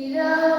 Love.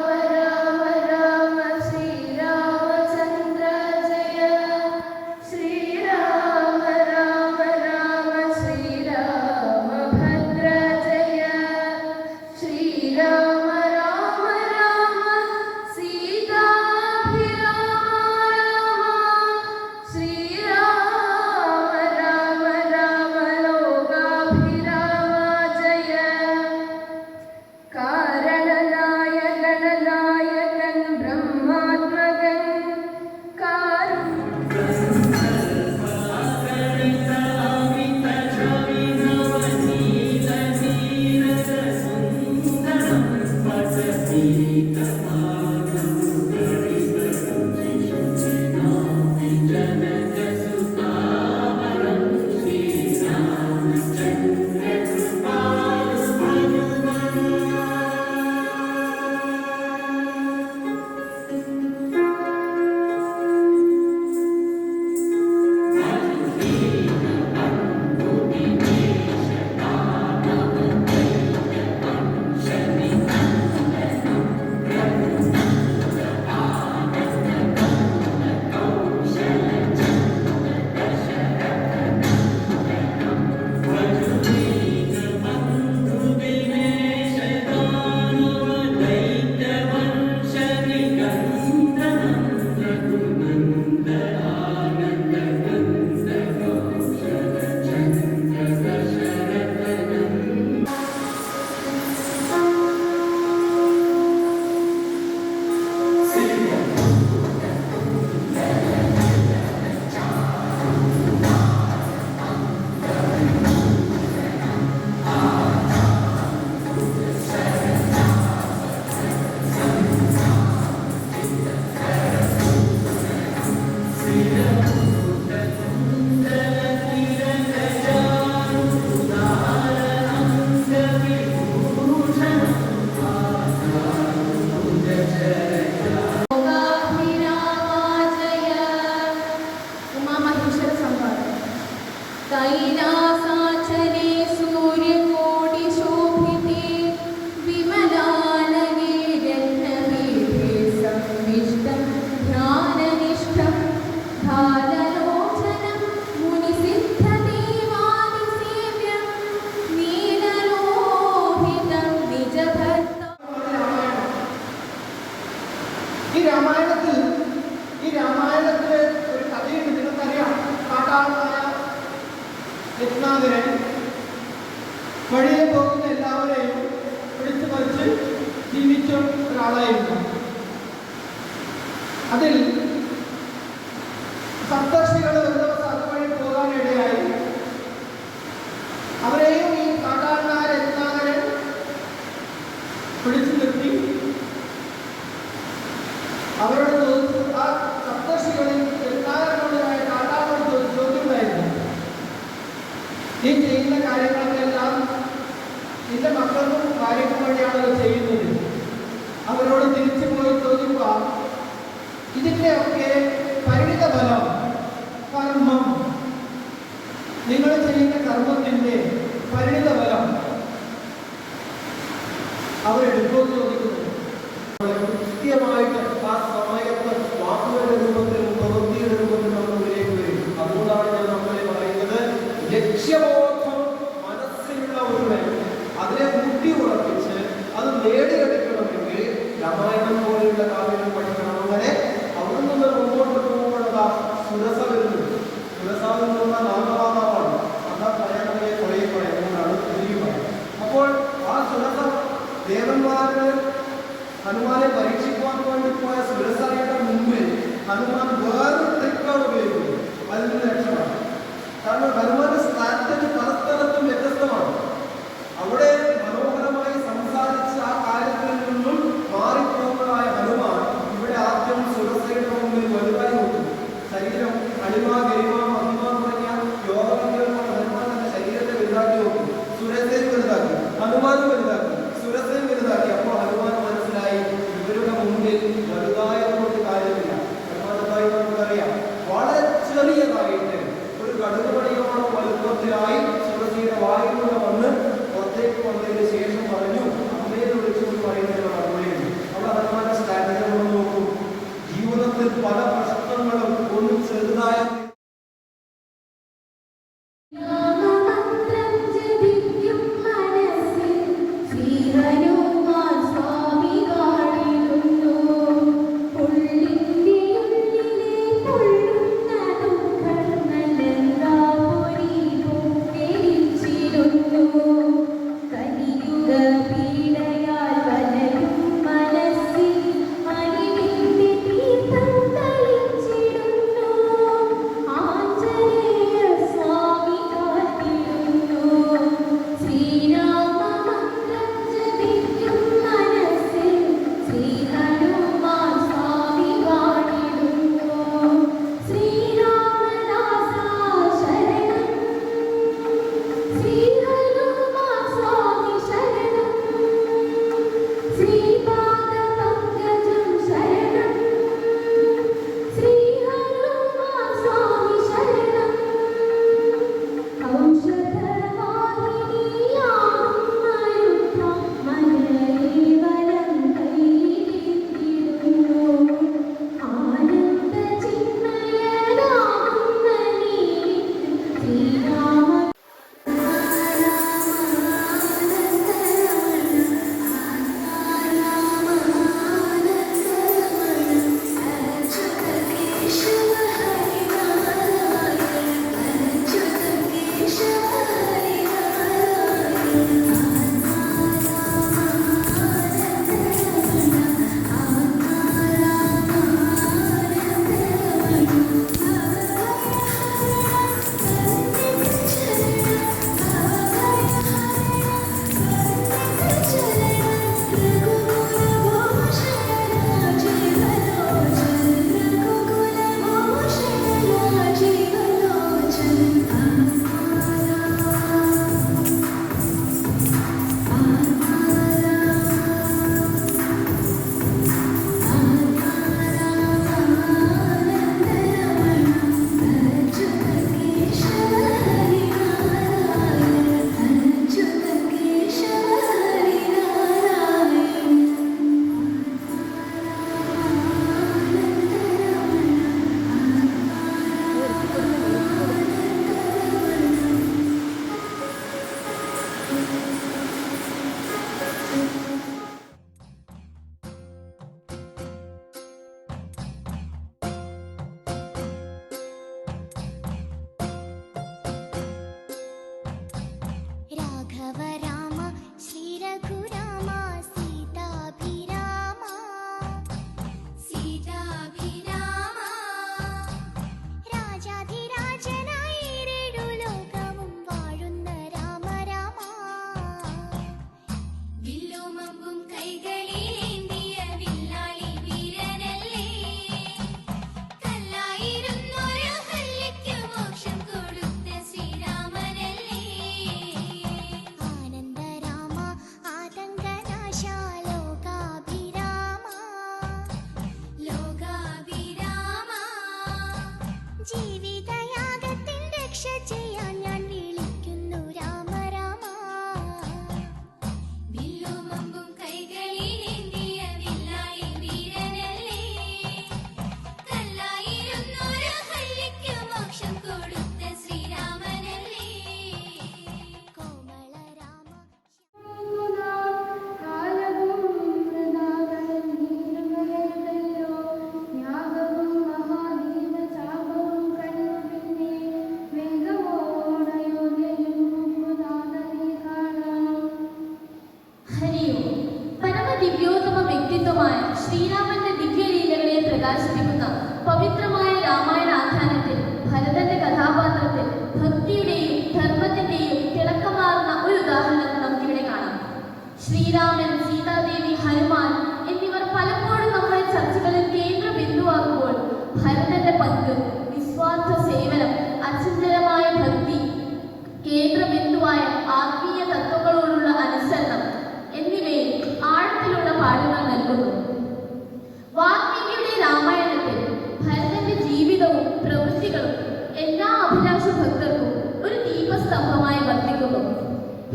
മൂല്യവും പ്രവൃത്തികളും എല്ലാ അഭിലാഷ ഭക്തർക്കും ഒരു ദീപസ്തംഭമായി വർത്തിക്കുന്നു.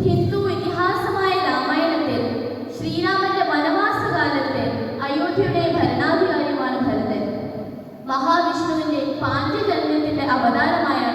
ഹിന്ദു ഇതിഹാസമായ രാമായണത്തിൽ ശ്രീരാമന്റെ വനവാസകാലത്തെ അയോധ്യയുടെ ഭരണാധികാരിയുമാണ് ഭരതൻ. മഹാവിഷ്ണുവിന്റെ പാഞ്ചജന്യത്തിന്റെ അവതാരമായാണ്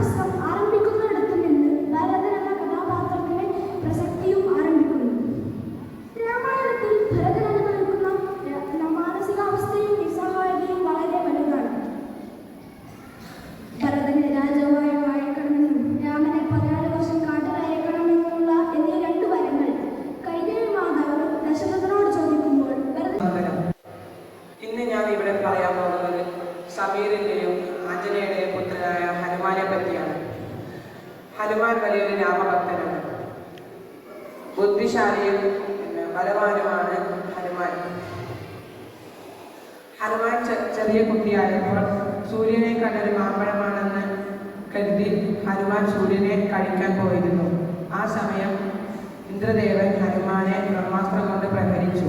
Santo, ഹനുമാൻ സൂര്യനെ കഴിക്കാൻ പോയിരുന്നു. ആ സമയം ഇന്ദ്രദേവൻ ഹനുമാനെ ബ്രഹ്മാസ്ത്രം കൊണ്ട് പ്രഹരിച്ചു.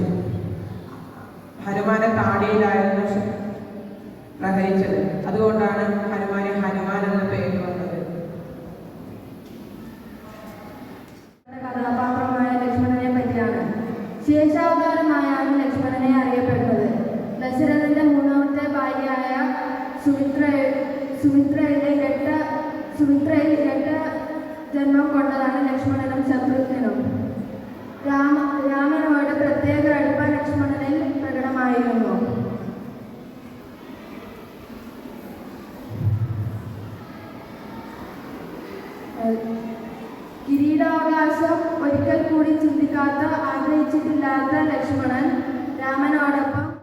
ഹനുമാനെ താടിയിലായിരുന്നു പ്രഹരിച്ചത്. അതുകൊണ്ടാണ് ഹനുമാൻ ജന്മം കൊണ്ടതാണ് ലക്ഷ്മണനും ശത്രുഘ്നും രാമ രാമനോട് പ്രത്യേക അടുപ്പ ലക്ഷ്മണനിൽ പ്രകടമായിരുന്നു. കിരീടാവകാശം ഒരിക്കൽ കൂടി ചിന്തിക്കാത്ത ആഗ്രഹിച്ചിട്ടില്ലാത്ത ലക്ഷ്മണൻ രാമനോടൊപ്പം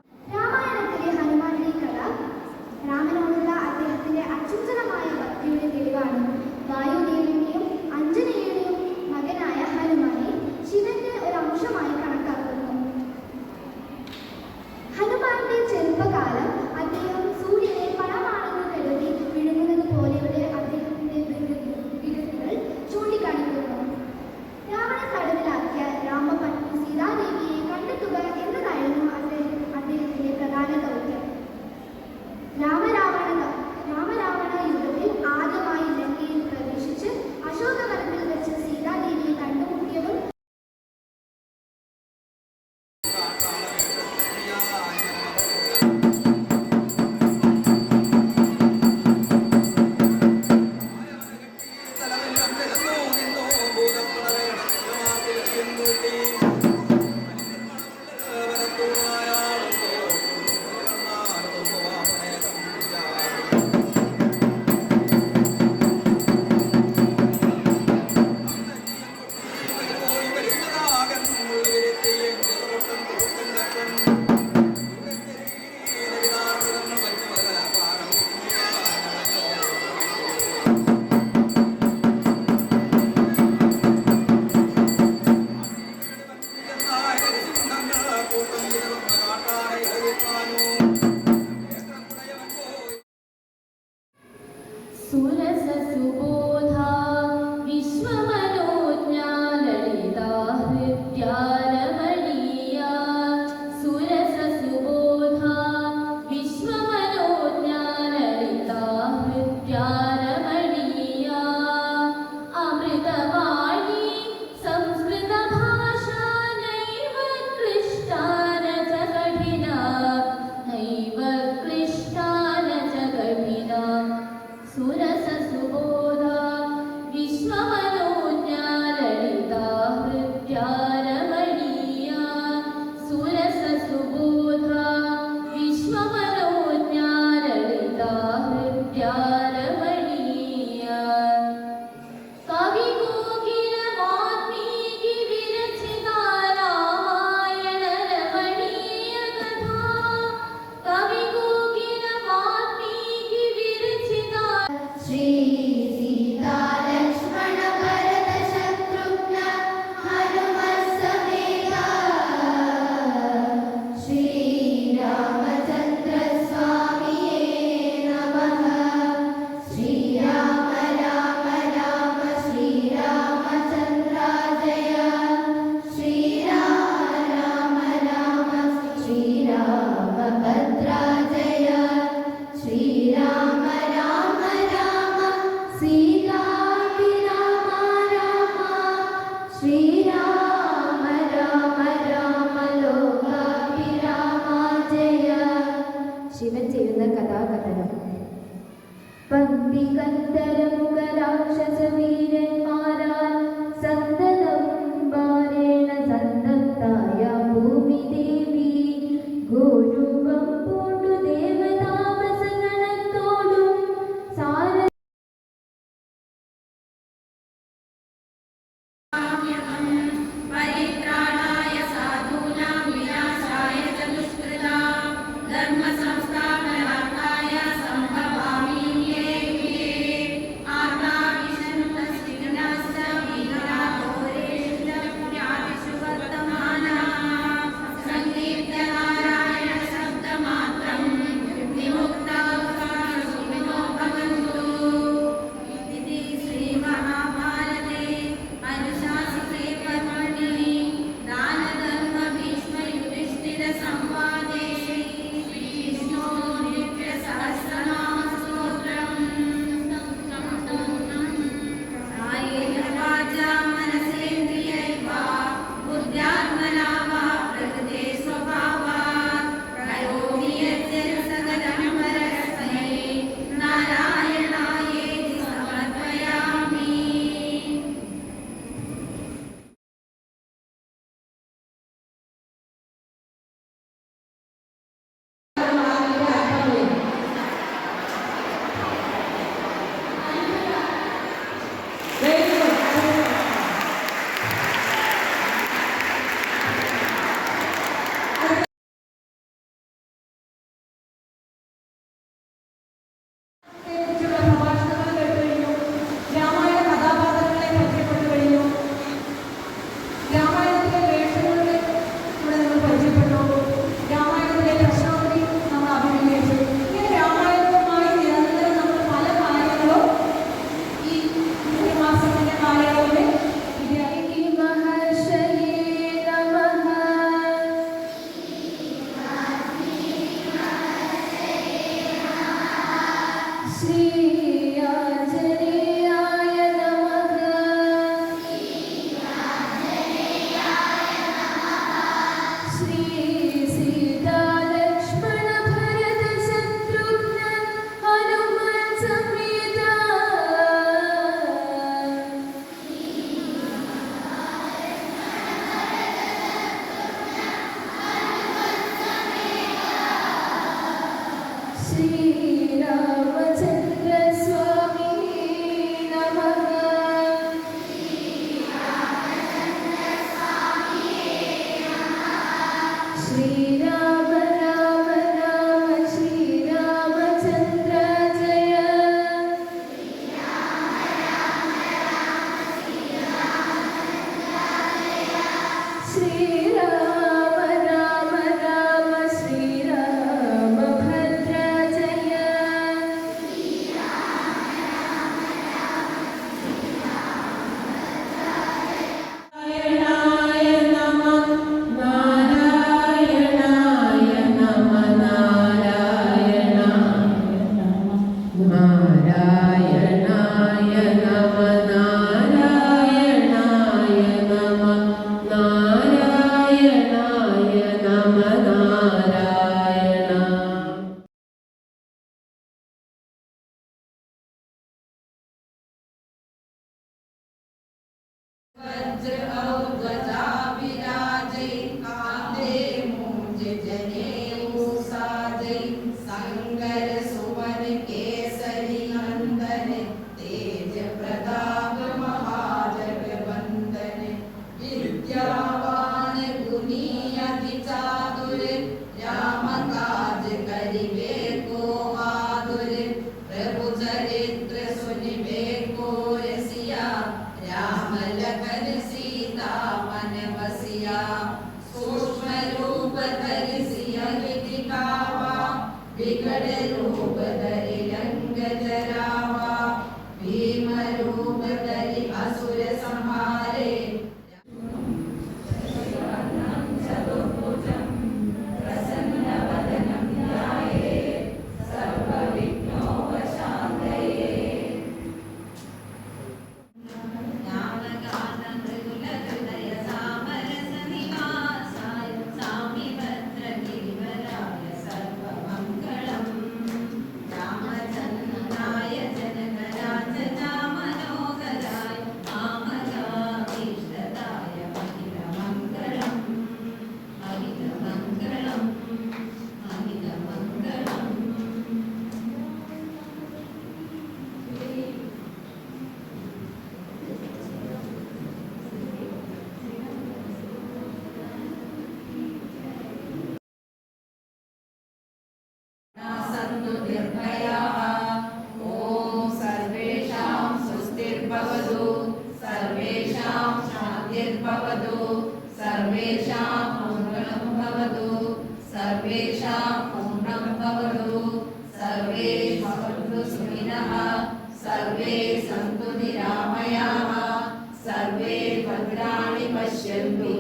पश्यन्तु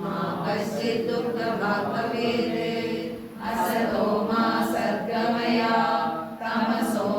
मा कश्चित् दुःखभाग् भवेत् असतो मा सद्गमया तमसो